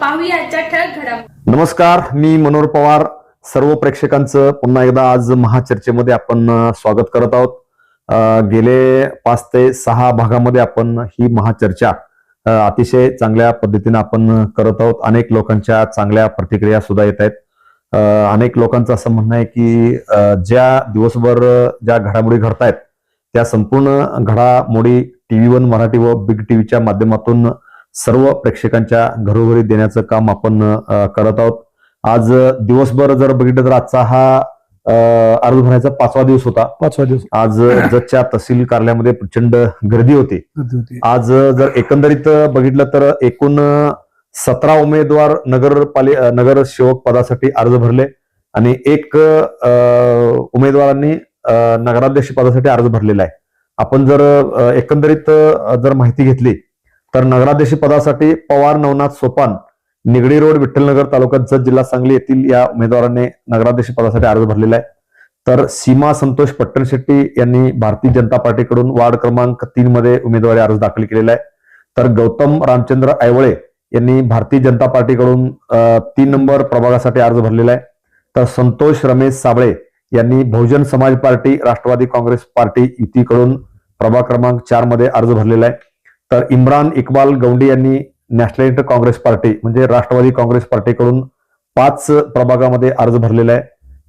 पाहूया ठळक घडामोडी. नमस्कार मी मनोहर पवार. सर्व प्रेक्षकांचं पुन्हा एकदा आज महाचर्चेमध्ये आपण स्वागत करत आहोत. गेले पाच ते सहा भागामध्ये आपण ही महाचर्चा अतिशय चांगल्या पद्धतीने आपण करत आहोत. अनेक लोकांच्या चांगल्या प्रतिक्रिया सुद्धा येत आहेत. अनेक लोकांचं असं म्हणणं आहे की ज्या दिवसभर ज्या घडामोडी घडतायत त्या संपूर्ण घडामोडी टीव्ही वन मराठी व बिग टीव्हीच्या माध्यमातून सर्व प्रेक्षकांच्या घरोघरी देण्याचं काम आपण करत आहोत. आज दिवसभर जर बघितलं तर आजचा हा अर्ज भरण्याचा पाचवा दिवस होता. पाचवा दिवस. आज जतच्या तहसील कार्यालयामध्ये प्रचंड गर्दी होती. आज जर एकंदरीत बघितलं तर एकूण सतरा उमेदवार नगरपालि नगरसेवक पदासाठी अर्ज भरले आणि एक उमेदवारांनी नगराध्यक्ष पदासाठी अर्ज भरलेला आहे. आपण जर एकंदरीत जर माहिती घेतली तर नगराध्यक्ष पदासाठी पवार नवनाथ सोपान निगडी रोड विठ्ठलनगर तालुक्यात जत जिल्हा सांगली येथील या उमेदवाराने नगराध्यक्ष पदासाठी अर्ज भरलेला आहे. तर सीमा संतोष पट्टणशेट्टी यांनी भारतीय जनता पार्टीकडून वार्ड क्रमांक तीन मध्ये उमेदवारी अर्ज दाखल केलेला आहे. तर गौतम रामचंद्र आयवळे यांनी भारतीय जनता पार्टीकडून तीन नंबर प्रभागासाठी अर्ज भरलेला आहे. तर संतोष रमेश साबळे यांनी बहुजन समाज पार्टी राष्ट्रवादी काँग्रेस पार्टी युतीकडून प्रभाग क्रमांक चारमध्ये अर्ज भरलेला आहे. तर इम्रान इक्बाल गौंडी यांनी नॅशनलिस्ट काँग्रेस पार्टी म्हणजे राष्ट्रवादी काँग्रेस पार्टीकडून पाच प्रभागामध्ये अर्ज भरलेला आहे.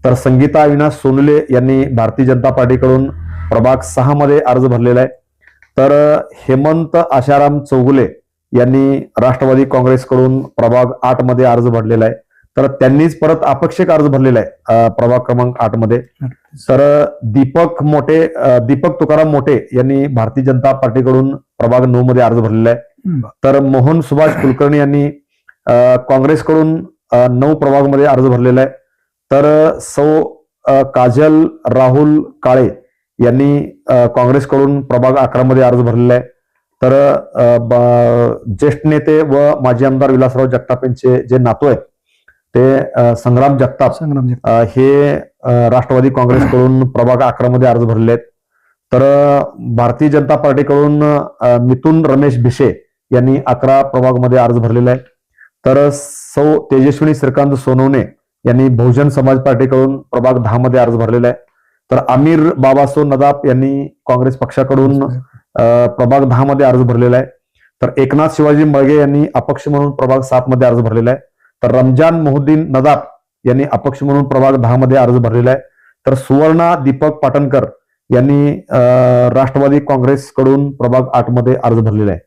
तर संगीता अविनाश सोनुले यांनी भारतीय जनता पार्टीकडून प्रभाग सहा मध्ये अर्ज भरलेला आहे. तर हेमंत आशाराम चौगुले यांनी राष्ट्रवादी काँग्रेसकडून प्रभाग आठमध्ये अर्ज भरलेला आहे. तर त्यांनीच परत अपेक्षक अर्ज भरलेला आहे प्रभाग क्रमांक आठमध्ये. तर दीपक मोठे दीपक तुकाराम मोठे यांनी भारतीय जनता पार्टीकडून प्रभाग नऊ मध्ये अर्ज भरलेला आहे. तर मोहन सुभाष कुलकर्णी यांनी काँग्रेसकडून नऊ प्रभागमध्ये अर्ज भरलेला आहे. तर सौ काजल राहुल काळे यांनी काँग्रेसकडून प्रभाग अकरा मध्ये अर्ज भरलेला आहे. तर ज्येष्ठ नेते व माजी आमदार विलासराव जगताप यांचे जे नातू आहेत ते संग्राम जगताप संग्राम जगताप. हे राष्ट्रवादी काँग्रेसकडून प्रभाग अकरा मध्ये अर्ज भरले आहेत तर भारतीय जनता पार्टीकडून मिथुन रमेश भिशे यांनी अकरा प्रभागमध्ये अर्ज भरलेला आहे. तर सौ तेजस्विनी श्रीकांत सोनवणे यांनी बहुजन समाज पार्टीकडून प्रभाग दहा मध्ये अर्ज भरलेला आहे. तर आमिर बाबासो नदाप यांनी काँग्रेस पक्षाकडून प्रभाग दहा मध्ये अर्ज भरलेला आहे. तर एकनाथ शिवाजी मळगे यांनी अपक्ष म्हणून प्रभाग सात मध्ये अर्ज भरलेला आहे. तर रमजान मोहुद्दीन नदाब यांनी अपक्ष म्हणून प्रभाग दहा मध्ये अर्ज भरलेला आहे. तर सुवर्णा दीपक पाटणकर यांनी राष्ट्रवादी काँग्रेसकडून प्रभाग आठमध्ये अर्ज भरलेला आहे.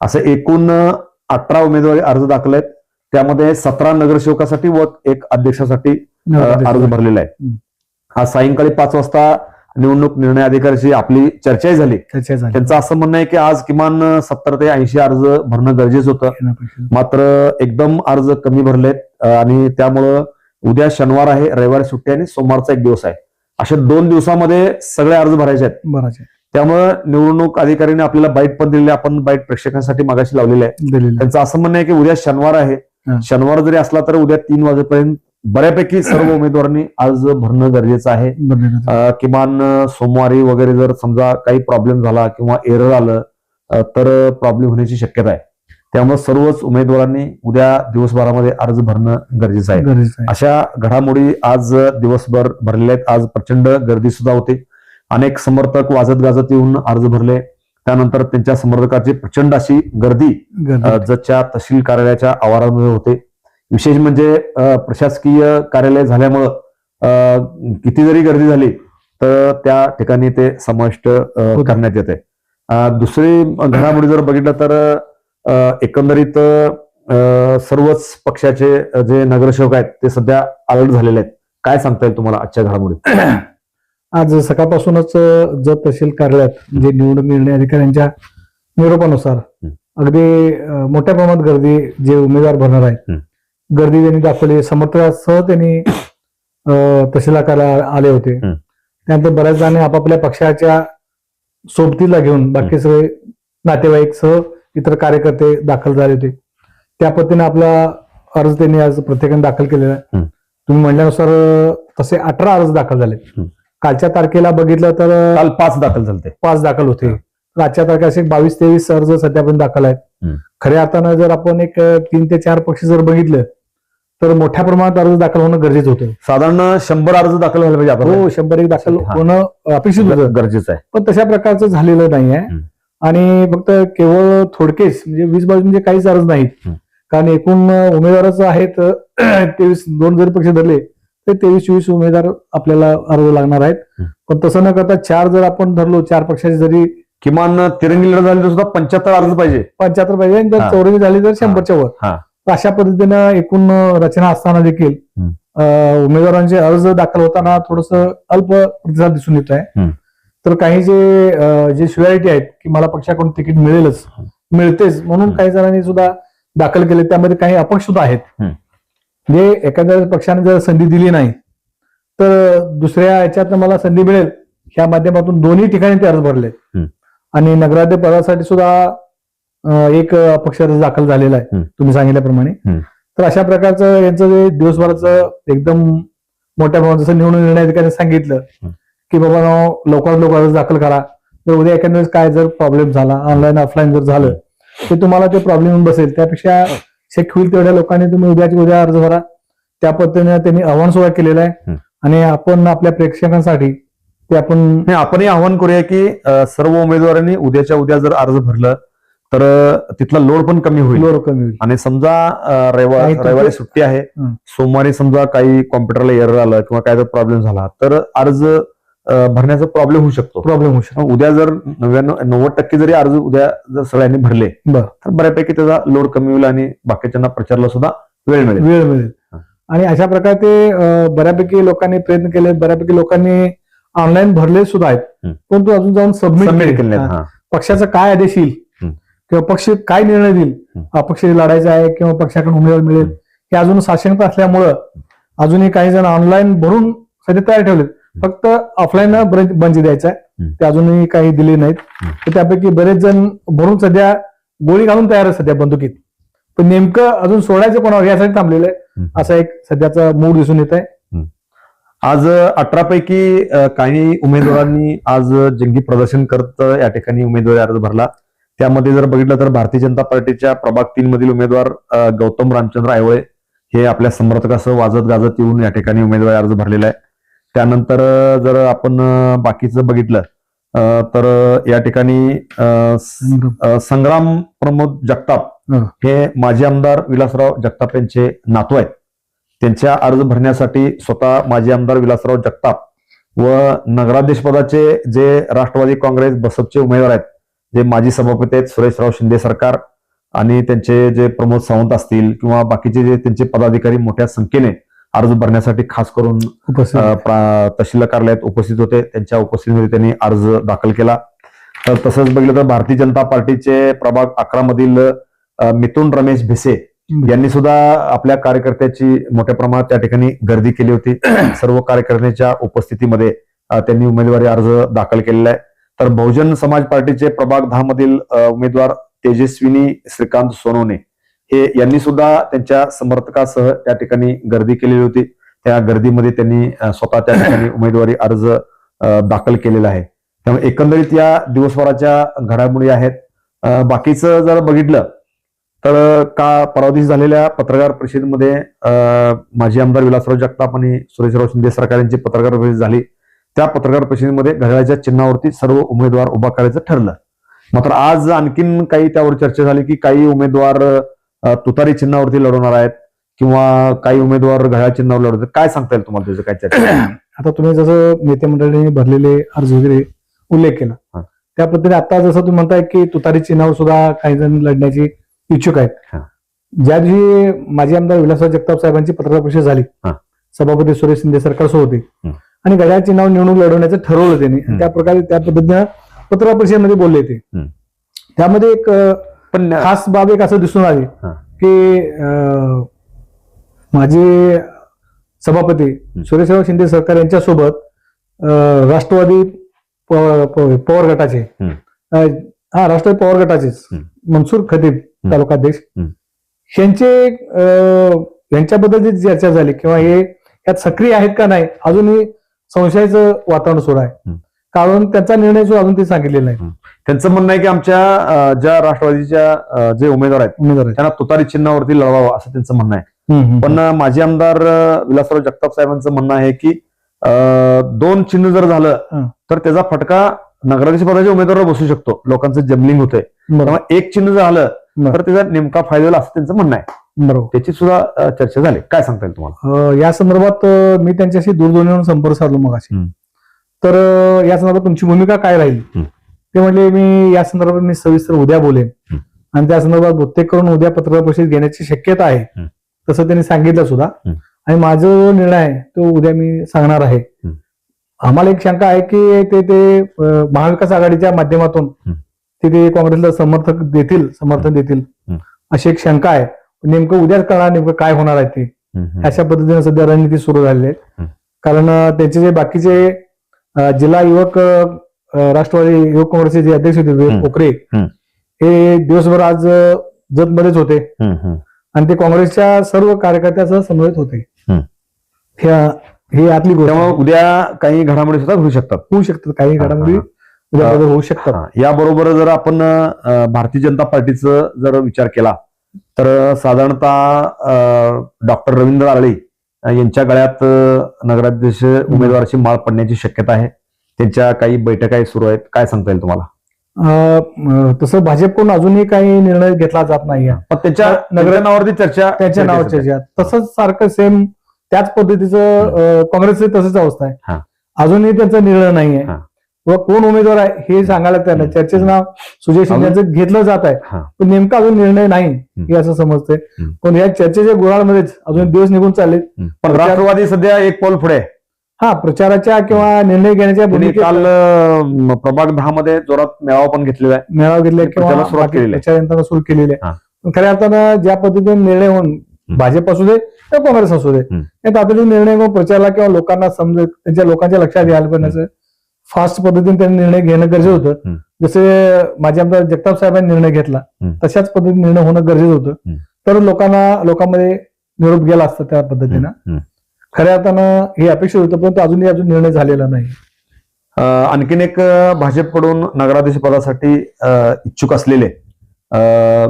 असं एकूण अठरा उमेदवारी अर्ज दाखल आहेत. त्यामध्ये सतरा नगरसेवकासाठी व एक अध्यक्षासाठी अर्ज भरलेला आहे. आज सायंकाळी पाच वाजता निवडणूक निर्णय अधिकाऱ्याची आपली चर्चाही झाली चर्चा झाली. त्यांचं असं म्हणणं आहे की आज किमान सत्तर ते ऐंशी अर्ज भरणं गरजेचं होतं. मात्र एकदम अर्ज कमी भरलेत आणि त्यामुळं उद्या शनिवार आहे रविवारी सुट्टी आणि सोमवारचा एक दिवस आहे अशा दोन दिवसामध्ये सगळे अर्ज भरायचे आहेत आहे. त्यामुळं निवडणूक अधिकाऱ्याने आपल्याला बाईट पण दिलेली. आपण बाईट प्रेक्षकांसाठी मागाशी लावलेली आहे. त्यांचं असं म्हणणं आहे की उद्या शनिवार आहे. शनिवार जरी असला तर उद्या तीन वाजेपर्यंत बऱ्यापैकी सर्व उमेदवारांनी अर्ज भरणं गरजेचं आहे. किमान सोमवारी वगैरे जर समजा काही प्रॉब्लेम झाला किंवा एरर आलं तर प्रॉब्लेम होण्याची शक्यता आहे. त्यामुळे सर्वच उमेदवारांनी उद्या दिवसभरामध्ये अर्ज भरणं गरजेचं आहे. अशा घडामोडी आज दिवसभर भरलेल्या आहेत. आज प्रचंड गर्दी सुद्धा होती. अनेक समर्थक वाजत गाजत येऊन अर्ज भरले. त्यानंतर त्यांच्या समर्थकाची प्रचंड अशी गर्दी जतच्या तहसील कार्यालयाच्या आवारामध्ये होते. विशेष म्हणजे प्रशासकीय कार्यालय झाल्यामुळं किती जरी गर्दी झाली तर त्या ठिकाणी ते समाविष्ट. करण्यात येते दुसरी घडामोडी जर बघितलं तर एकंदरीत सर्वच पक्षाचे जे नगरसेवक आहेत ते सध्या अलर्ट झालेले आहेत काय सांगता येईल तुम्हाला आजच्या घडामोडी आज सकाळपासूनच जत तहसील कार्यालयात जे निवडणूक निर्णय अधिकाऱ्यांच्या निरोपानुसार. अगदी मोठ्या प्रमाणात गर्दी जे उमेदवार भरणार आहेत. गर्दी त्यांनी दाखवली समर्थकासह त्यांनी अ, तहसील कार्यालयात आले होते. त्यानंतर बऱ्याच जण आपापल्या पक्षाच्या सोबतीला घेऊन बाकी सगळे नातेवाईक सह इतर कार्यकर्ते दाखल झाले होते. त्या पद्धतीने आपला अर्ज त्यांनी आज प्रत्येकाने दाखल केलेला आहे. तुम्ही म्हणल्यानुसार तसे अठरा अर्ज दाखल झाले. कालच्या तारखेला बघितलं तर काल पाच दाखल झाले पाच दाखल होते. आजच्या तारखेला असे बावीस तेवीस अर्ज सध्यापर्यंत दाखल आहेत. खऱ्या अर्थानं जर आपण एक तीन ते चार पक्ष जर बघितलं तर मोठ्या प्रमाणात अर्ज दाखल होणं गरजेचं होतं साधारण शंभर अर्ज दाखल व्हायला पाहिजे आपण हो शंभर एक दाखल हा. होणं अपेक्षित होतं गरजेचं आहे पण तशा प्रकारचं झालेलं नाही आहे हम्म. आणि फक्त केवळ थोडकेच म्हणजे वीस बावीस म्हणजे काहीच अर्ज नाहीत हम्म. कारण एकूण उमेदवारच आहेत तेवीस दोन जरी पक्ष धरले तर तेवीस चोवीस उमेदवार आपल्याला अर्ज लागणार आहेत हम्म. पण तसं न करता चार जर आपण धरलो चार पक्षाचे जरी किमान तिरंगी लढत झाली तर सुद्धा पंच्याहत्तर अर्ज पाहिजे पंच्याहत्तर पाहिजे आणि जर हा. चौऱ्याऐंशी झाली तर शंभरच्या वर हा. तर अशा पद्धतीनं एकूण रचना असताना देखील उमेदवारांचे अर्ज दाखल होताना थोडस अल्प प्रतिसाद दिसून येत आहे. तर काही जे जे शिव्यारिटी आहेत की मला पक्षाकडून तिकीट मिळेलच मिळतेच म्हणून. काही जणांनी सुद्धा दाखल केले त्यामध्ये काही अपक्ष सुद्धा आहेत. म्हणजे एखाद्या पक्षाने जर संधी दिली नाही तर दुसऱ्या याच्यात मला संधी मिळेल ह्या माध्यमातून दोन्ही ठिकाणी ते अर्ज भरले. आणि नगराध्यक्ष पदासाठी सुद्धा एक अपक्ष अर्ज दाखल झालेला आहे. तुम्ही सांगितल्याप्रमाणे. तर अशा प्रकारचं यांचं जे दिवसभराचं एकदम मोठ्या प्रमाणात जसं निवडून निर्णय अधिकाऱ्यांनी सांगितलं. की बाबा लवकरात लवकर अर्ज दाखल करा तर उद्या एखाद्या वेळेस काय जर प्रॉब्लेम झाला ऑनलाईन ऑफलाईन जर झालं तर तुम्हाला ते प्रॉब्लेम बसेल त्यापेक्षा शक्य होईल तेवढ्या लोकांनी तुम्ही उद्याची उद्या अर्ज भरा त्या पद्धतीने त्यांनी आव्हान सुद्धा केलेलं आहे. आणि आपण आपल्या प्रेक्षकांसाठी ते आपण आपणही आव्हान करूया की सर्व उमेदवारांनी उद्याच्या उद्या जर अर्ज भरलं तर तिथला लोड पण कमी होईल लोड कमी होईल आणि समजा रविवार सुट्टी आहे. सोमवारी समजा काही कॉम्प्युटरला एरर आलं किंवा काय जर प्रॉब्लेम झाला तर अर्ज भरण्याचा प्रॉब्लेम होऊ शकतो प्रॉब्लेम होऊ शकतो उद्या जर नव्याण्णव नव्वद टक्के जरी अर्ज उद्या जर सगळ्यांनी भरले. तर बऱ्यापैकी त्याचा लोड कमी होईल आणि बाकीच्यांना प्रचारला सुद्धा वेळ मिळेल वेळ मिळेल. आणि अशा प्रकारे ते बऱ्यापैकी लोकांनी प्रयत्न केले बऱ्यापैकी लोकांनी ऑनलाईन भरले सुद्धा आहेत. परंतु अजून जाऊन सबमिट सबमिट केले. पक्षाचा काय आदेश येईल. किंवा पक्ष काय निर्णय देईल. अपक्ष लढायचा आहे किंवा पक्षाकडून उमेदवार मिळेल? हे. अजून साशंकता असल्यामुळं अजूनही काही जण ऑनलाईन भरून सध्या तयार ठेवलेत. फक्त ऑफलाईन बंच द्यायचा आहे. ते अजूनही काही दिले नाहीत. तर त्यापैकी बरेच जण भरून सध्या गोळी घालून तयार आहे सध्या बंदुकीत. पण नेमकं अजून सोडायचं कोणावर यासाठी थांबलेलं आहे. असा एक सध्याचा मूड दिसून येत आहे. आज अठरा पैकी काही उमेदवारांनी आज जंगी प्रदर्शन करत या ठिकाणी उमेदवारी अर्ज भरला. त्यामध्ये जर बघितलं तर भारतीय जनता पार्टीच्या प्रभाग तीन मधील उमेदवार गौतम रामचंद्र आयवळे हे आपल्या समर्थकासह वाजत गाजत येऊन या ठिकाणी उमेदवारी अर्ज भरलेला आहे त्यानंतर जर आपण बाकीचं बघितलं तर या ठिकाणी संग्राम प्रमोद जगताप हं. माजी आमदार विलासराव जगताप यांचे नातू आहेत त्यांच्या अर्ज भरण्यासाठी स्वतः माजी आमदार विलासराव जगताप व नगराध्यक्ष पदाचे जे राष्ट्रवादी काँग्रेस बसपचे उमेदवार आहेत जे माजी सभापती आहेत सुरेशराव शिंदे सरकार आणि त्यांचे जे प्रमोद सावंत असतील किंवा बाकीचे जे त्यांचे पदाधिकारी मोठ्या संख्येने अर्ज भरण्यासाठी खास करून तहसील कार्यालयात उपस्थित होते. त्यांच्या उपस्थितीमध्ये त्यांनी अर्ज दाखल केला. तर तसंच बघितलं तर भारतीय जनता पार्टीचे प्रभाग अकरा मधील मिथुन रमेश भिसे यांनी सुद्धा आपल्या कार्यकर्त्याची मोठ्या प्रमाणात त्या ठिकाणी गर्दी केली होती. सर्व कार्यकर्त्यांच्या उपस्थितीमध्ये त्यांनी उमेदवारी अर्ज दाखल केलेला आहे. तर बहुजन समाज पार्टीचे प्रभाग दहा मधील उमेदवार तेजस्विनी श्रीकांत सोनवणे हे यांनी सुद्धा त्यांच्या समर्थकासह त्या ठिकाणी गर्दी केलेली होती. त्या गर्दीमध्ये त्यांनी स्वतः त्या ठिकाणी उमेदवारी अर्ज दाखल केलेला आहे. त्यामुळे एकंदरीत या दिवसभराच्या घडामोडी आहेत. बाकीचं जर बघितलं तर का परवा दिवशी झालेल्या पत्रकार परिषदेमध्ये माजी आमदार विलासराव जगताप आणि सुरेशराव शिंदे सरकार यांची पत्रकार परिषद झाली. त्या पत्रकार परिषदेमध्ये घड्याळाच्या चिन्हावरती सर्व उमेदवार उभा करायचं ठरलं मात्र आज आणखीन काही त्यावर चर्चा झाली की काही उमेदवार तुतारी चिन्हावरती लढवणार आहेत किंवा काही उमेदवार घड्याळ चिन्हावर लढवतात काय सांगता येईल तुम्हाला त्याचं काय चर्चा आता तुम्ही जसं नेते मंडळींनी भरलेले अर्ज वगैरे उल्लेख केला. त्या पद्धतीने आता जसं तुम्ही म्हणताय की तुतारी चिन्हावर सुद्धा काही जण लढण्याची इच्छुक आहेत. ज्या दिवशी माजी आमदार विलासराव जगताप साहेबांची पत्रकार परिषद झाली. सभापती सुरेश शिंदे सरकार होते. आणि घड्याळ चिन्हावर निवडणूक लढवण्याचं ठरवलं त्यांनी. त्या प्रकारे त्या पद्धतीनं पत्रकार परिषदेमध्ये बोलले ते. त्यामध्ये एक खास बाब एक असं दिसून आली. की माझे सभापती सुरेशराव शिंदे सरकार यांच्यासोबत राष्ट्रवादी पवार गटाचे हा राष्ट्रवादी पवार गटाचेच. मनसूर खतीब तालुकाध्यक्ष. यांचे यांच्याबद्दल जी चर्चा झाली किंवा हे यात सक्रिय आहेत का नाही अजूनही संशयाचं वातावरण सुरू आहे. कारण त्यांचा निर्णय जो अजून ते सांगितलेला आहे त्यांचं म्हणणं आहे की आमच्या ज्या राष्ट्रवादीच्या जे उमेदवार आहेत उमेदवार. त्यांना तुतारी चिन्हावरती लढवावं असं त्यांचं म्हणणं आहे. पण माजी आमदार विलासराव जगताप साहेबांचं म्हणणं आहे की दोन चिन्ह जर झालं. तर त्याचा फटका नगराध्यक्ष पदाच्या उमेदवारावर बसू शकतो लोकांचं जमलिंग होतंय एक चिन्ह जर आलं बरं. तर त्याचा नेमका फायदा असं त्यांचं म्हणणं आहे बरोबर त्याची सुद्धा चर्चा झाली काय सांगता येईल तुम्हाला या संदर्भात मी त्यांच्याशी दूरध्वनीवरून संपर्क साधलो मग. तर या संदर्भात तुमची भूमिका काय राहील. ते म्हणले मी या संदर्भात मी सविस्तर उद्या बोलेन. आणि त्या संदर्भात बहुतेक करून उद्या पत्रकार परिषद घेण्याची शक्यता आहे. तसं त्यांनी सांगितलं सुद्धा. आणि माझा जो निर्णय आहे तो उद्या मी सांगणार आहे. आम्हाला एक शंका आहे की ते ते महाविकास आघाडीच्या माध्यमातून. ते काँग्रेसला समर्थक देतील समर्थन देतील. अशी एक शंका आहे नेमकं उद्याच कळणार नेमकं काय होणार आहे ते. अशा पद्धतीने सध्या रणनीती सुरू झालेली आहे. कारण त्यांचे जे बाकीचे जिल्हा युवक राष्ट्रवादी युवक काँग्रेसचे जे अध्यक्ष होते विवेक हं. दिवसभर आज जतमध्येच होते. आणि ते काँग्रेसच्या सर्व कार्यकर्त्यासह समवेत होते हं. ही आतली गोष्ट. उद्या काही घडामोडी सुद्धा घडू शकतात होऊ शकतात काही घडामोडी उद्या होऊ शकतात. याबरोबर जर आपण भारतीय जनता पार्टीचं जर विचार केला तर साधारणतः डॉक्टर रवींद्र आरळी यांच्या गळ्यात नगराध्यक्ष उमेदवाराची माळ पडण्याची शक्यता आहे. त्यांच्या काही बैठका सुरू आहेत. काय सांगता येईल तुम्हाला? तसं भाजपकडून अजूनही काही निर्णय घेतला जात नाहीये पण त्यांच्या नगर- नगर नावावरती चर्चा त्याच्या नावाच्या ज्यात तसंच सारखं सेम त्याच पद्धतीचं काँग्रेसची तसंच अवस्था. आहे. अजूनही त्यांचा निर्णय नाहीये हा. व कोण उमेदवार आहे हे सांगायला त्यांना. चर्चेचं नाव सुजय शिंदे यांचं घेतलं जात आहे. पण नेमका अजून निर्णय नाही हे असं समजतंय. पण या चर्चेच्या गुराळमध्येच अजून दिवस निघून चालले पण राष्ट्रवादी सध्या एक पाऊल पुढे. हा प्रचाराच्या किंवा निर्णय घेण्याच्या काल प्रभाग दहा मध्ये जोरात मेळावा पण घेतलेला आहे मेळावा घेतले किंवा सुरुवात केलेली. प्रचार यंत्रणा सुरू केलेली. आहे पण खऱ्या अर्थानं ज्या पद्धतीने निर्णय होऊन भाजप असू दे किंवा काँग्रेस असू दे. या तातडीने निर्णय प्रचाराला किंवा लोकांना समज त्यांच्या लोकांच्या लक्षात यायला पाहिजे फास्ट पद्धतीने त्यांनी निर्णय घेणं गरजेचं होतं. जसे माझे आमदार जगताप साहेबांनी निर्णय घेतला. तशाच पद्धतीने निर्णय होणं गरजेचं होतं. तर लोकांना लोकांमध्ये निरोप गेला असता त्या पद्धतीनं. खऱ्या अर्थानं हे अपेक्षित होतं परंतु अजूनही अजून निर्णय झालेला नाही आणखीन एक भाजपकडून नगराध्यक्ष पदासाठी इच्छुक असलेले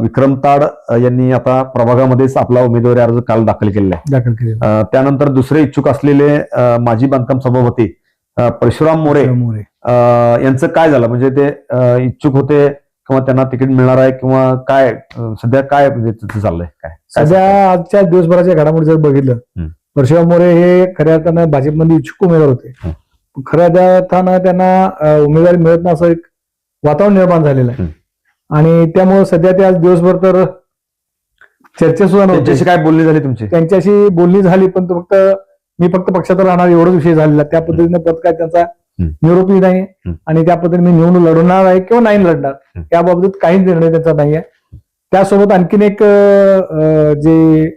विक्रम ताड यांनी आता प्रभागामध्येच आपला उमेदवारी अर्ज काल दाखल केलेला आहे दाखल केलेला त्यानंतर दुसरे इच्छुक असलेले माजी बांधकाम सभापती परशुराम मोरे मोरे. यांचं काय झालं? म्हणजे ते इच्छुक होते किंवा त्यांना तिकीट मिळणार आहे किंवा काय सध्या काय म्हणजे चाललंय? काय? सध्या आजच्या दिवसभराच्या घडामोडी जर बघितलं. परशुराम मोरे हे खऱ्या अर्थानं भाजपमध्ये इच्छुक उमेदवार होते. खऱ्या अर्थानं त्यांना उमेदवारी मिळत नाही असं एक वातावरण निर्माण झालेलं आहे. आणि त्यामुळे सध्या ते आज दिवसभर तर चर्चा सुद्धा त्यांच्याशी काय बोलणी झाली तुमची? त्यांच्याशी बोलणी झाली पण तो फक्त मी फक्त पक्षात राहणार एवढाच विषय झालेला त्या पद्धतीने परत काय त्यांचा. निरोपी नाही. आणि त्या पद्धतीने मी निवडणूक लढवणार आहे किंवा नाही लढणार हम्म. याबाबतीत काहीच निर्णय त्यांचा नाही आहे त्यासोबत आणखीन एक जे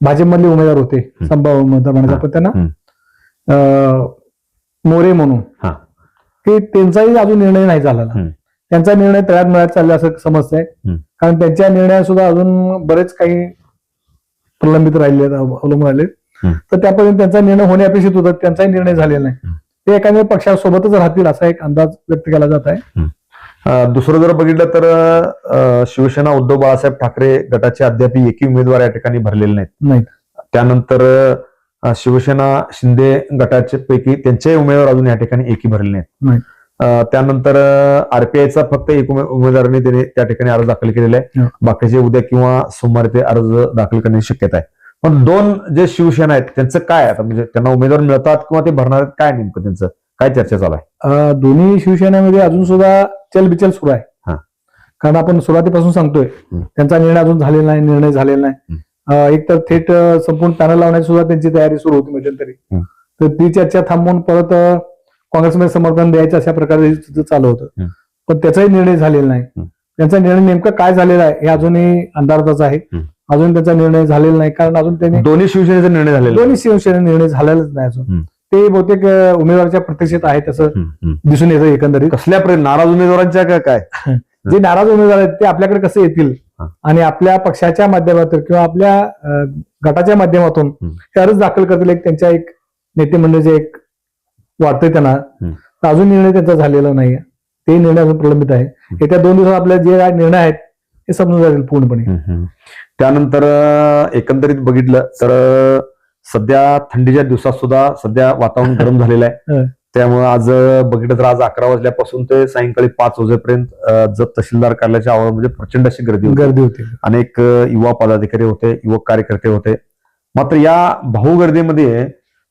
भाजपमधले उमेदवार होते. संभाव्य उमेदवार म्हणायचं. आपण त्यांना मोरे म्हणून हा. की त्यांचाही अजून निर्णय नाही झालेला हम्म. त्यांचा निर्णय तयार मिळत चालला असं समजतंय हम्म. कारण त्यांच्या निर्णयात सुद्धा अजून बरेच काही प्रलंबित राहिले अवलंबून राहिले. तर त्यापर्यंत त्यांचा निर्णय होणे अपेक्षित होता. त्यांचाही निर्णय झालेला नाही. ते एखाद्या पक्षासोबतच राहतील असा एक अंदाज व्यक्त केला जात आहे. दुसरं जर बघितलं तर शिवसेना उद्धव बाळासाहेब ठाकरे गटाचे अद्याप एकही उमेदवार या ठिकाणी भरलेले नाहीत. नाही त्यानंतर शिवसेना शिंदे गटाचे पैकी त्यांचे उमेदवार अजून या ठिकाणी एकही भरले नाहीत. त्यानंतर आरपीआयचा फक्त एक उमे- उमेदवाराने त्याने त्या ठिकाणी अर्ज दाखल केलेला आहे. हो. बाकीचे उद्या किंवा सोमवारी ते अर्ज दाखल करण्याची शक्यता आहे. पण दोन जे शिवसेना आहेत त्यांचं काय आता म्हणजे त्यांना उमेदवार मिळतात किंवा ते भरणार आहेत काय नेमकं त्यांचं काय चर्चा चालू आहे दोन्ही शिवसेनेमध्ये अजून सुद्धा चलबिचल सुरू आहे हा. कारण आपण सुरुवातीपासून सांगतोय. त्यांचा निर्णय अजून झालेला नाही निर्णय झालेला नाही एक तर थेट संपूर्ण पॅनल लावण्याची सुद्धा त्यांची तयारी सुरू होती मध्यंतरी. तर ती चर्चा थांबवून परत काँग्रेसमध्ये समर्थन द्यायचं अशा प्रकारे तिथं चालू होतं. पण त्याचाही निर्णय झालेला नाही. त्यांचा निर्णय नेमका काय झालेला आहे हे अजूनही अंधारातच आहे. अजून त्यांचा निर्णय झालेला नाही कारण अजून त्यांनी दोन्ही शिवसेनेचा निर्णय झालेला. दोन्ही शिवसेने निर्णय झालेलाच नाही. अजून ते बहुतेक उमेदवाराच्या प्रत्यक्षात आहे तसं हम्म, हम्म. दिसून येतं एकंदरीत कसल्या नाराज उमेदवारांच्या काय जे नाराज उमेदवार आहेत ते आपल्याकडे कसे येतील. आणि आपल्या पक्षाच्या माध्यमातून किंवा आपल्या गटाच्या माध्यमातून. हे अर्ज दाखल करतील एक त्यांच्या एक नेते मंडळीचे एक वाटतंय त्यांना अजून निर्णय त्यांचा झालेला नाही ते निर्णय अजून प्रलंबित आहे येत्या दोन दिवसात आपल्या जे निर्णय आहेत ते समजून जातील पूर्णपणे. त्यानंतर एकंदरीत बघितलं तर सध्या थंडीच्या दिवसात सुद्धा सध्या वातावरण गरम झालेलं आहे. त्यामुळे आज बघितलं तर आज अकरा वाजल्यापासून ते सायंकाळी पाच वाजेपर्यंत जत तहसीलदार कार्यालयाच्या आवारामध्ये प्रचंड अशी गर्दी होती. गर्दी होती. अनेक युवा पदाधिकारी होते युवक कार्यकर्ते होते. मात्र या भाऊ गर्दीमध्ये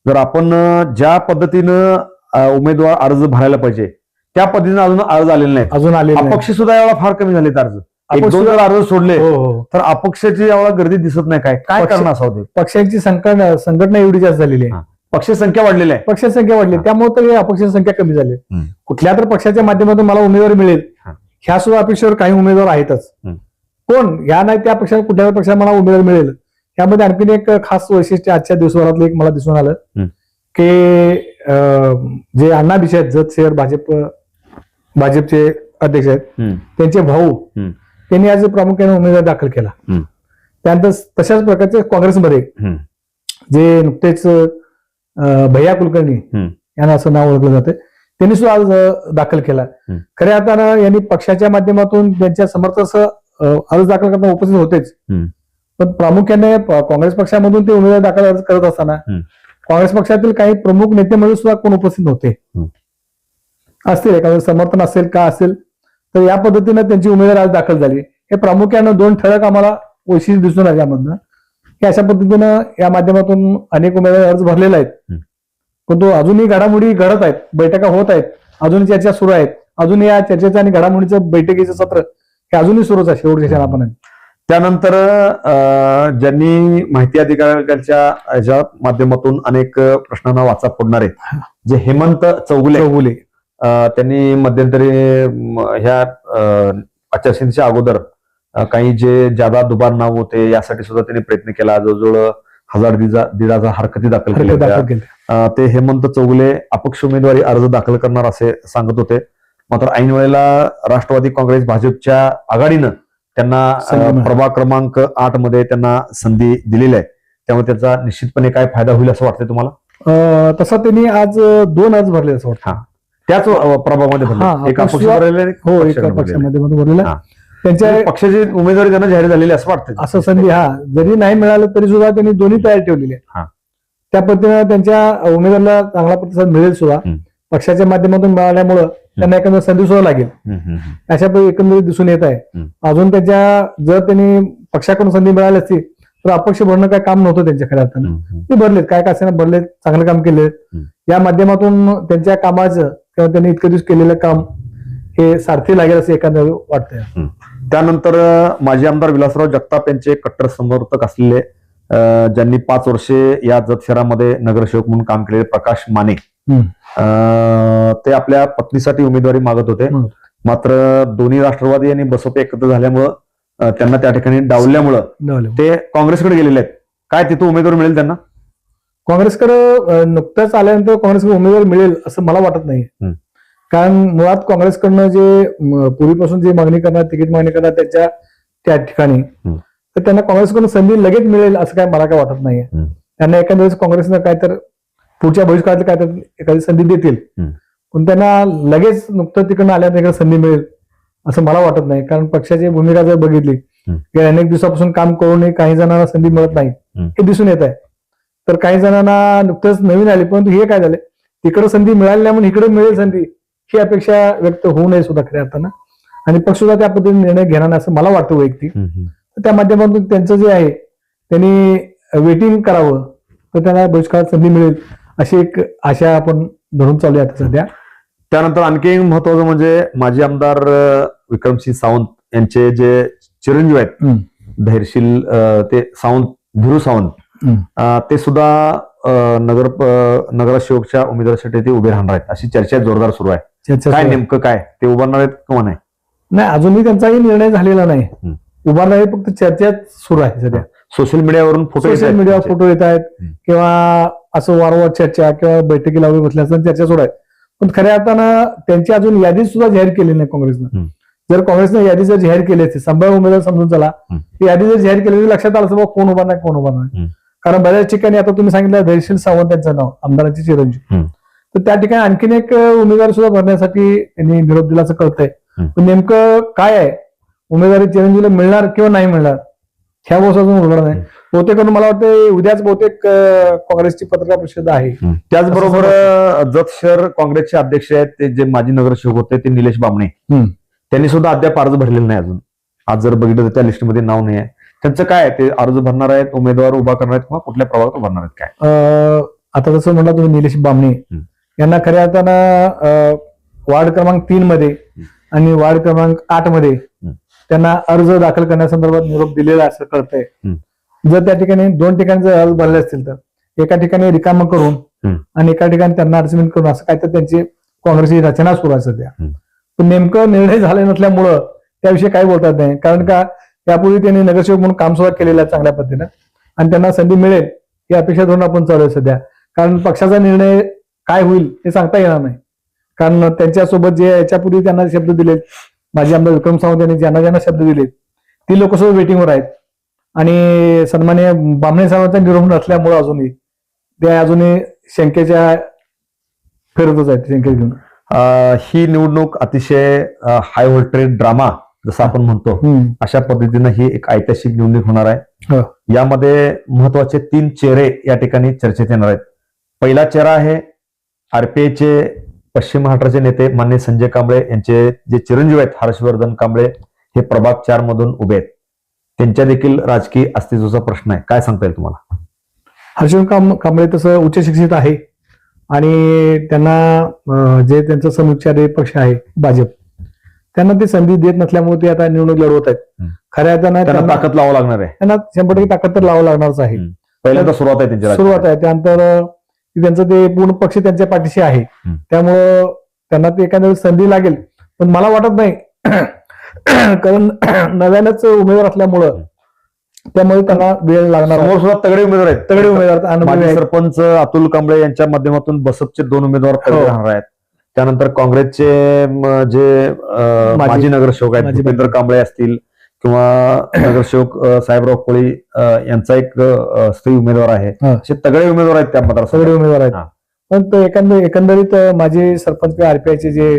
जर आपण ज्या पद्धतीनं उमेदवार अर्ज भरायला पाहिजे त्या पद्धतीने अजून अर्ज आलेले नाहीत. अजून आले अपक्ष सुद्धा एवढा फार कमी झालेत अर्ज. एक अपक्ष दोन जर अर्ज सोडले हो हो. तर अपक्षाची एवढा गर्दी दिसत नाही. काय काय पक्ष- कारण असावं ते पक्षांची संघटना संघटना एवढी जास्त झालेली आहे. पक्ष संख्या वाढलेली आहे. पक्षाची संख्या वाढली. त्यामुळे तर अपक्षाची संख्या कमी झाली. कुठल्या तर पक्षाच्या माध्यमातून मला उमेदवार मिळेल. ह्या सुद्धा अपेक्षेवर काही उमेदवार आहेतच. कोण? या नाही त्या पक्षात कुठल्या पक्षात मला उमेदवार मिळेल. यामध्ये आणखीन एक खास वैशिष्ट्य आजच्या दिवसभरातलं एक मला दिसून आलं. की जे अण्णा आहेत जत शहर भाजप भाजपचे अध्यक्ष आहेत. त्यांचे भाऊ. त्यांनी आज प्रामुख्याने उमेदवार दाखल केला. त्यानंतर तशाच प्रकारचे काँग्रेसमध्ये. जे नुकतेच भैया कुलकर्णी. यांना असं नाव ओळखलं जातं त्यांनी सुद्धा आज दाखल केला. खऱ्या अर्थानं यांनी पक्षाच्या माध्यमातून त्यांच्या समर्थक अर्ज दाखल करताना उपस्थित होतेच. पण प्रामुख्याने काँग्रेस पक्षामधून ते उमेदवार दाखल अर्ज करत असताना. काँग्रेस पक्षातील काही प्रमुख नेतेमध्ये सुद्धा कोण उपस्थित नव्हते. असतील एखादं समर्थन असेल का असेल तर या पद्धतीनं त्यांची उमेदवार आज दाखल झाली. हे प्रामुख्यानं दोन ठळक आम्हाला वैशिष्ट्य दिसून आले यामधनं. की अशा पद्धतीनं या माध्यमातून अनेक उमेदवार अर्ज भरलेले आहेत. हम्म. पण तो अजूनही घडामोडी घडत आहेत. बैठका होत आहेत. अजून चर्चा सुरू आहेत. अजून या चर्चेचं आणि घडामोडीचं बैठकीचं सत्र हे अजूनही सुरूच आहे. शेवटच्या क्षणापर्यंत. त्यानंतर ज्यांनी माहिती अधिकाऱ्यांच्या याच्या माध्यमातून अनेक प्रश्नांना वाचा फोडणारे जे हेमंत चौगुले. चौगुले. त्यांनी मध्यंतरी ह्या आचारसंहितेच्या अगोदर काही जे जादा दुबार नाव होते यासाठी सुद्धा त्यांनी प्रयत्न केला. जवळजवळ हजार दीडा दीड हजार हरकती दाखल केल्या. केले ते हेमंत चौगुले अपक्ष उमेदवारी अर्ज दाखल करणार असे सांगत होते. मात्र ऐन वेळेला राष्ट्रवादी काँग्रेस भाजपच्या आघाडीनं त्यांना. प्रभाग क्रमांक आठमध्ये त्यांना संधी दिलेली आहे. त्यामुळे त्याचा निश्चितपणे काय फायदा होईल असं वाटतंय तुम्हाला? तसा त्यांनी आज दोन अर्ज भरले असं वाटतं. त्याच भरले. एक हो एका. पक्षामध्ये भरलेला. त्यांच्या म्हणजे पक्षाची उमेदवारी त्यांना जाहीर झालेली असं वाटतं असं संधी हा जरी नाही मिळालं तरी सुद्धा त्यांनी दोन्ही तयार ठेवलेली हा. आहे त्या पद्धतीनं त्यांच्या उमेदवाराला चांगला प्रतिसाद मिळेल सुद्धा. पक्षाच्या माध्यमातून मिळाल्यामुळं त्यांना एकंदर संधी सुद्धा लागेल. अशा एकंदरीत दिसून येत आहे. अजून त्यांच्या जर त्यांनी पक्षाकडून संधी मिळाली असती तर अपक्ष भरणं काय काम नव्हतं त्यांच्या खऱ्या अर्थानं. ते भरलेत काय काय भरलेत चांगलं काम केले. या माध्यमातून त्यांच्या कामाचं किंवा त्यांनी इतके दिवस केलेलं काम हे सारथी लागेल असं एखाद्या वाटतंय. त्यानंतर माजी आमदार विलासराव जगताप यांचे कट्टर समर्थक असलेले ज्यांनी पाच वर्षे या जत शहरामध्ये नगरसेवक म्हणून काम केलेले प्रकाश माने. ते आपल्या पत्नीसाठी उमेदवारी मागत होते. मात्र दोन्ही राष्ट्रवादी आणि बसप एकत्र झाल्यामुळं त्यांना त्या ठिकाणी डावल्यामुळं. ते काँग्रेसकडे गेलेले आहेत. काय तिथं उमेदवार मिळेल त्यांना? काँग्रेसकडे नुकतंच आल्यानंतर काँग्रेसकडे उमेदवार मिळेल असं मला वाटत नाही. कारण मुळात काँग्रेसकडनं जे पूर्वीपासून जी मागणी करणार तिकीट मागणी करणार त्याच्या त्या ठिकाणी. तर त्यांना काँग्रेसकडून संधी लगेच मिळेल असं काय मला काय वाटत नाही. त्यांना एखाद्या वेळेस काँग्रेसनं काय तर पुढच्या भविष्यकाळात काय तर एखादी संधी देतील. पण त्यांना लगेच नुकतं तिकडनं आल्यानंतर संधी मिळेल असं मला वाटत नाही कारण पक्षाची भूमिका जर बघितली. गेल्या अनेक दिवसापासून काम करूनही काही जणांना संधी मिळत नाही. हे दिसून येत आहे तर काही जणांना नुकतंच नवीन आले परंतु हे काय झाले? तिकडे संधी मिळाली नाही म्हणून इकडे मिळेल संधी ही अपेक्षा व्यक्त होऊ नये सुद्धा खऱ्या अर्थानं. आणि पक्ष सुद्धा त्या पद्धतीने निर्णय घेणार नाही असं मला वाटतं वैयक्तिक. तर त्या माध्यमातून त्यांचं जे आहे त्यांनी वेटिंग करावं तर त्यांना भविष्यकाळात संधी मिळेल अशी एक आशा आपण धरून चालू आहे आता सध्या. त्यानंतर आणखी एक महत्वाचं म्हणजे माजी आमदार अ, विक्रमसिंह सावंत यांचे जे चिरंजीव आहेत. धैर्यशील ते सावंत धिरू सावंत ते सुद्धा नगर नगरसेवकच्या उमेदवारासाठी ते उभे राहणार आहेत. अशी चर्चा जोरदार सुरू आहे. चर्चा काय आहे. नेमकं काय? ते उभारणार आहेत किंवा नाही? नाही अजूनही त्यांचाही निर्णय झालेला नाही. हम्म. उभा नाही फक्त चर्चेत सुरू आहे सध्या. सोशल मीडियावरून फोटो सोशल मीडियावर. फोटो येत आहेत. किंवा असं वारंवार चर्चा किंवा बैठकी लावली बसल्या चर्चा सुरू आहेत पण खऱ्या अर्थानं त्यांची अजून यादी सुद्धा जाहीर केली नाही काँग्रेसनं. जर काँग्रेसनं यादी जर जाहीर केली असती संभाव्य उमेदवार समजून चला. यादी जर जाहीर केली लक्षात आलं बाबा कोण उभा नाही कोण उभा नाही हम्म. कारण बऱ्याच ठिकाणी आता तुम्ही सांगितलं धैर्यशील सावंत यांचं नाव आमदारांचे चिरंजीव. तर त्या ठिकाणी आणखीन एक उमेदवार सुद्धा भरण्यासाठी त्यांनी निरोप दिला असं कळतंय. पण नेमकं काय आहे? उमेदवारी चिरंजीवला मिळणार किंवा नाही मिळणार ह्या गोष्ट अजून उघडणार नाही. बहुतेक करून मला वाटतं उद्याच बहुतेक काँग्रेसची पत्रकार परिषद आहे. त्याचबरोबर जत शहर काँग्रेसचे अध्यक्ष आहेत ते जे माजी नगरसेवक होते ते निलेश बामणे. त्यांनी सुद्धा अद्याप अर्ज भरलेला नाही अजून. आज जर बघितलं तर त्या लिस्टमध्ये नाव नाही आहे. त्यांचं काय आहे? ते अर्ज भरणार आहेत उमेदवार उभा करणार आहेत किंवा कुठल्या प्रभागात भरणार आहेत काय? अं, आता जसं म्हणला तुम्ही निलेश बामणे. यांना खऱ्या अर्थानं वार्ड क्रमांक तीन मध्ये आणि वार्ड क्रमांक आठमध्ये त्यांना अर्ज दाखल करण्यासंदर्भात निरोप दिलेला असं कळतंय. जर त्या ठिकाणी दोन ठिकाणी जर अर्ज भरले असतील तर एका ठिकाणी रिकामं करून. आणि एका ठिकाणी त्यांना अडचणीत करून असं काय तर त्यांची काँग्रेसची रचना सुरू आहे सध्या. पण नेमकं निर्णय झाले नसल्यामुळं त्याविषयी काही बोलतात नाही. कारण का? यापूर्वी त्यांनी नगरसेवक म्हणून काम सुद्धा केलेलं आहे चांगल्या पद्धतीनं. आणि त्यांना संधी मिळेल ही अपेक्षा धरून आपण चालू आहे सध्या. कारण पक्षाचा निर्णय काय होईल हे सांगता येणार नाही. कारण त्यांच्यासोबत जे याच्यापूर्वी त्यांना शब्द दिलेत माजी आमदार विक्रम सावंत यांनी ज्यांना ज्यांना शब्द दिलेत ती लोक सुद्धा वेटिंगवर आहेत. आणि सन्मान्य बामणे साहेबांचा निरोप नसल्यामुळे अजूनही ते अजूनही शंकेच्या फिरतच आहेत शंकेत घेऊन. ही निवडणूक अतिशय हाय व्होल्टेज ड्रामा जसं आपण म्हणतो. अशा पद्धतीनं ही एक ऐतिहासिक निवडणूक होणार आहे. हो. यामध्ये महत्त्वाचे तीन चेहरे या ठिकाणी चर्चेत येणार आहेत. पहिला चेहरा आहे आरपीआयचे पश्चिम महाराष्ट्राचे नेते मान्य संजय कांबळे यांचे जे चिरंजीव आहेत हर्षवर्धन कांबळे हे प्रभाग चार मधून उभे आहेत. त्यांच्या देखील राजकीय अस्तित्वाचा प्रश्न आहे. काय सांगता येईल तुम्हाला? हर्षवर्धन काम कांबळे तसं उच्च शिक्षित आहे आणि त्यांना जे त्यांचं समुच्चारी पक्ष आहे भाजप. त्यांना ती संधी देत नसल्यामुळे ते आता निवडणूक लढवत आहेत. खऱ्या अर्थानं त्यांना त्यांना ताकद लावावं लागणार आहे त्यांना शंभर टक्के ताकद तर लावावं लागणारच आहे हम्म. पहिल्यांदा सुरुवात आहे त्यांची सुरुवात. आहे त्यानंतर त्यांचं ते पूर्ण पक्ष त्यांच्या पाठीशी आहे. त्यामुळं त्यांना ते एखाद्या संधी लागेल पण मला वाटत नाही कारण नव्यानंच उमेदवार असल्यामुळं त्यामुळे त्यांना वेळ लागणार सुद्धा तगडे उमेदवार आहेत तगडे उमेदवार. सरपंच अतुल कांबळे यांच्या माध्यमातून बसपचे दोन उमेदवार हो. राहणार आहेत त्यानंतर काँग्रेसचे जे माजी- नगरसेवक आहेत भूपेंद्र कांबळे असतील किंवा नगरसेवक साहेबराव कोळी यांचा एक स्त्री उमेदवार आहे. असे तगडे उमेदवार आहेत त्या मतदारसंघात सगळे उमेदवार आहेत. पण तो एकंदर एकंदरीत अं, माजी सरपंच किंवा आरपीआयचे जे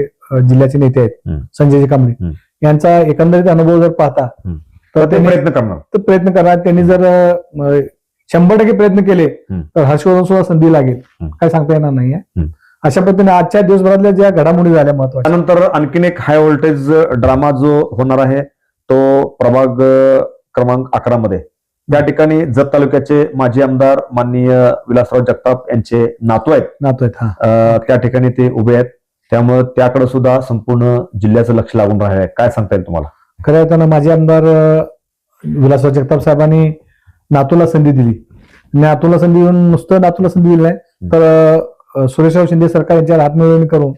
जिल्ह्याचे नेते आहेत. संजयजी कांबळे. यांचा एकंदरीत अनुभव जर पाहता. तर ते प्रयत्न करणार तर प्रयत्न करणार त्यांनी जर शंभर टक्के प्रयत्न केले. तर हर्षवर्धन सुद्धा संधी लागेल. काय सांगता येणार हम्म. अशा पद्धतीने आजच्या दिवसभरातल्या ज्या घडामोडी झाल्या महत्त्वाच्या त्यानंतर आणखीन एक हाय व्होल्टेज ड्रामा जो होणार आहे तो प्रभाग क्रमांक अकरा मध्ये. त्या ठिकाणी जत तालुक्याचे माजी आमदार माननीय विलासराव जगताप यांचे नातू आहेत. नातो आहेत त्या ठिकाणी ते उभे आहेत. त्यामुळे त्याकडे सुद्धा संपूर्ण जिल्ह्याचं लक्ष लागून राहिलं आहे काय सांगता येईल तुम्हाला? खऱ्या अर्थानं माजी आमदार विलासराव जगताप साहेबांनी नातूला संधी दिली. नातूला संधी देऊन नुसतं नातूला संधी दिली नाही. तर सुरेशराव शिंदे सरकार यांच्यावर हातमिळवणी करून.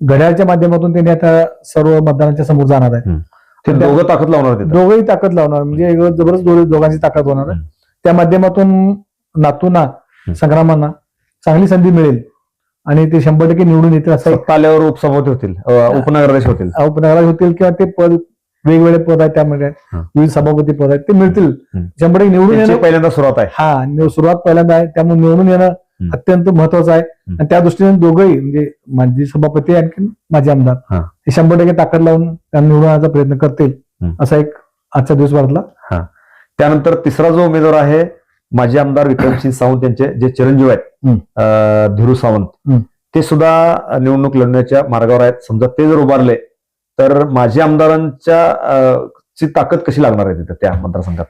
घड्याळच्या माध्यमातून त्यांनी आता सर्व मतदारांच्या समोर जाणार आहे ते दोघं ताकद लावणार. दोघंही ताकद लावणार म्हणजे जबरदस्त दोघ- दोघांची ताकद होणार आहे. त्या माध्यमातून नातूंना संग्रामांना चांगली संधी मिळेल आणि ते शंभर टक्के निवडून येतील असं आल्यावर उपसभापती होतील उपनगराध्यक्ष होतील उपनगरात होतील किंवा ते पद वेगवेगळे पद आहेत त्यामध्ये. विविध सभापती पद आहेत ते मिळतील. शंभर टक्के निवडून येणं पहिल्यांदा सुरुवात आहे हा सुरुवात पहिल्यांदा आहे त्यामुळे निवडून येणं. अत्यंत महत्वाचं आहे. आणि त्या दृष्टीने दोघंही म्हणजे माजी सभापती आणखी माझे आमदार. हा. शंभर टक्के ताकद लावून त्यांना निवडून येण्याचा प्रयत्न करतील. असा एक आजच्या दिवसभरातला त्यानंतर तिसरा जो उमेदवार आहे माजी आमदार विक्रमसिंह सावंत यांचे जे चिरंजीव आहेत धीरू सावंत. ते सुद्धा निवडणूक लढण्याच्या मार्गावर आहेत. समजा ते जर उभारले तर माजी आमदारांच्या ची ताकद कशी लागणार आहे तिथे त्या मतदारसंघात?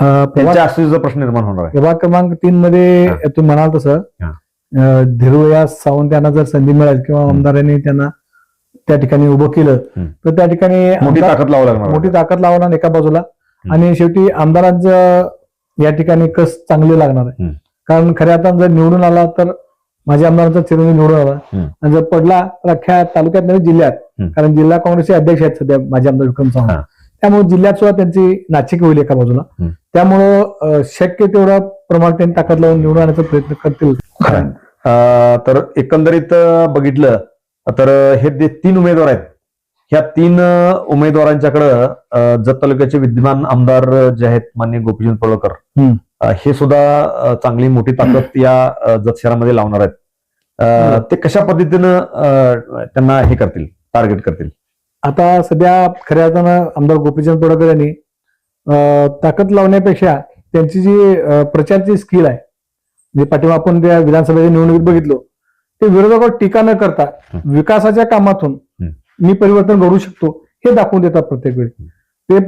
त्यांच्या अस्तित्वाचा प्रश्न निर्माण होणार आहे क्रमांक तीन मध्ये. तुम्ही म्हणाल तसं हा. अं, धीरू या सावंत यांना जर संधी मिळेल किंवा. आमदारांनी त्यांना त्या ठिकाणी उभं केलं. तर त्या ठिकाणी मोठी ताकद लावा लागणार मोठी. ताकद लावणार एका बाजूला आणि शेवटी आमदारांचं या ठिकाणी कस चांगले लागणार आहे. कारण खऱ्या अर्थानं जर निवडून आला तर माझ्या आमदारांचा चिरंजीव निवडून आला. आणि जर पडला तर अख्ख्या तालुक्यात नाही जिल्ह्यात. कारण जिल्हा काँग्रेसचे अध्यक्ष आहेत सध्या माझे आमदार विक्रम हा. त्यामुळे जिल्ह्यात सुद्धा त्यांची नाचिक होईल एका बाजूला. त्यामुळं शक्य तेवढा प्रमाणात त्यांनी ताकद लावून निवडून आणण्याचा प्रयत्न करतील. तर एकंदरीत बघितलं तर हे जे तीन उमेदवार आहेत ह्या तीन उमेदवारांच्याकडं जत तालुक्याचे विद्यमान आमदार जे आहेत मान्य गोपीचंद. अ, हे सुद्धा चांगली मोठी ताकद या जत शहरामध्ये लावणार आहेत. ते कशा पद्धतीनं त्यांना हे करतील टार्गेट करतील? आता सध्या खऱ्या अर्थानं आमदार गोपीचंद तोडकर यांनी ताकद लावण्यापेक्षा त्यांची जी प्रचारची स्किल आहे म्हणजे पाठिंबा आपण त्या विधानसभेच्या निवडणुकीत बघितलो ते विरोधकावर टीका न करता. विकासाच्या कामातून. मी परिवर्तन घडू शकतो हे दाखवून देतात प्रत्येक वेळी. ते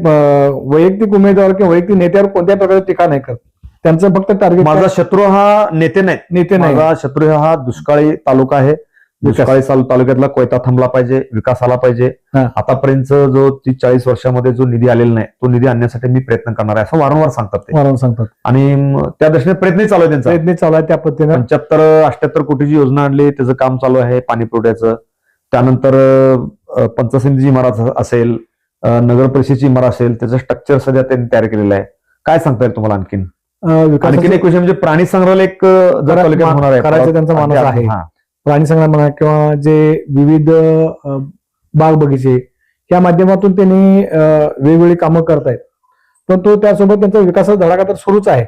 वैयक्तिक उमेदवार किंवा वैयक्तिक नेत्यावर कोणत्याही प्रकारे टीका नाही करत. त्यांचं फक्त टार्गेट माझा शत्रू हा नेते नाही नेते नाही माझा शत्रू हा दुष्काळी तालुका आहे. दुष्काळी तालु- तालुक्यातला कोयता थांबला पाहिजे विकास आला पाहिजे. आतापर्यंत जो तीस चाळीस वर्षामध्ये जो निधी आलेला नाही तो निधी आणण्यासाठी मी प्रयत्न करणार आहे असं वारंवार सांगतात ते. म्हणून सांगतात. आणि त्या दृष्टीने प्रयत्नही चालू आहे त्यांचा. प्रयत्न चालू आहे त्या पद्धतीनं. पंच्याहत्तर अठ्याहत्तर कोटीची योजना आणली त्याचं काम चालू आहे पाणी पुरवठ्याचं. त्यानंतर अ, पंचसमितीची इमारत असेल नगर परिषदेची इमारत असेल त्याचं स्ट्रक्चर सध्या त्यांनी तयार केलेलं आहे. काय सांगता येईल तुम्हाला आणखीन? आणखीन एक विषय म्हणजे प्राणी संग्रहालय एक जर होणार आहे. त्यांचा मानस आहे. हा. प्राणी संग्रह म्हणा किंवा जे विविध बाग बगीचे या माध्यमातून त्यांनी वेगवेगळी कामं करतायत. पण तो त्यासोबत त्यांचा विकासाचा धडाका तर सुरूच आहे.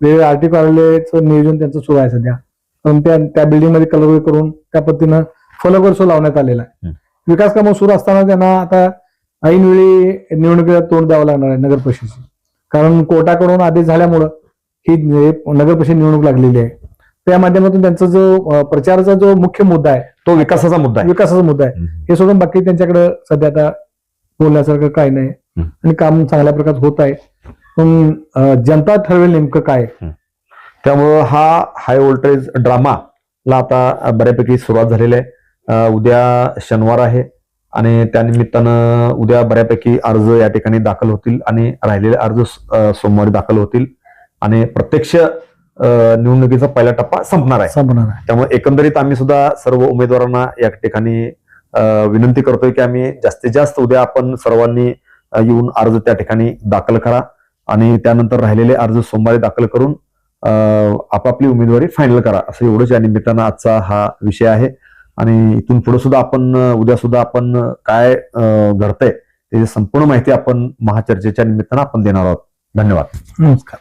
वेगवेगळ्या आरटी कार्यालयाचं नियोजन त्यांचं सुरू आहे सध्या. पण त्या त्या बिल्डिंगमध्ये कलर करून त्या पद्धतीनं फलक लावण्यात आलेला आहे. विकास कामं सुरू असताना त्यांना आता ऐनवेळी निवडणुकीला तोंड द्यावं लागणार आहे नगर परिषदेची. कारण कोर्टाकडून आदेश झाल्यामुळं ही नगर परिषद निवडणूक लागलेली आहे. त्या माध्यमातून त्यांचा जो प्रचाराचा जो मुख्य मुद्दा आहे तो विकासाचा मुद्दा आहे. विकासाचा मुद्दा आहे. हे सोडून बाकी त्यांच्याकडे सध्या आता बोलण्यासारखं काही नाही. आणि काम चांगल्या प्रकारे होत आहे. पण जनता ठरवेल नेमकं काय त्यामुळं हा हाय व्होल्टेज ड्रामाला आता बऱ्यापैकी सुरुवात झालेली आहे. उद्या शनिवार आहे आणि त्यानिमित्तानं उद्या बऱ्यापैकी अर्ज या ठिकाणी दाखल होतील आणि राहिलेले अर्ज सोमवारी दाखल होतील. आणि प्रत्यक्ष निवडणुकीचा पहिला टप्पा संपणार आहे. संपणार आहे. त्यामुळे एकंदरीत आम्ही सुद्धा सर्व उमेदवारांना या ठिकाणी विनंती करतोय की आम्ही जास्तीत जास्त उद्या आपण सर्वांनी येऊन अर्ज त्या ठिकाणी दाखल करा आणि त्यानंतर राहिलेले अर्ज सोमवारी दाखल करून आपापली उमेदवारी फायनल करा. असं एवढंच या निमित्तानं आजचा हा विषय आहे. आणि इथून पुढे सुद्धा आपण उद्या सुद्धा आपण काय घडतंय त्याची संपूर्ण माहिती आपण महाचर्चेच्या निमित्तानं आपण देणार आहोत. धन्यवाद. नमस्कार.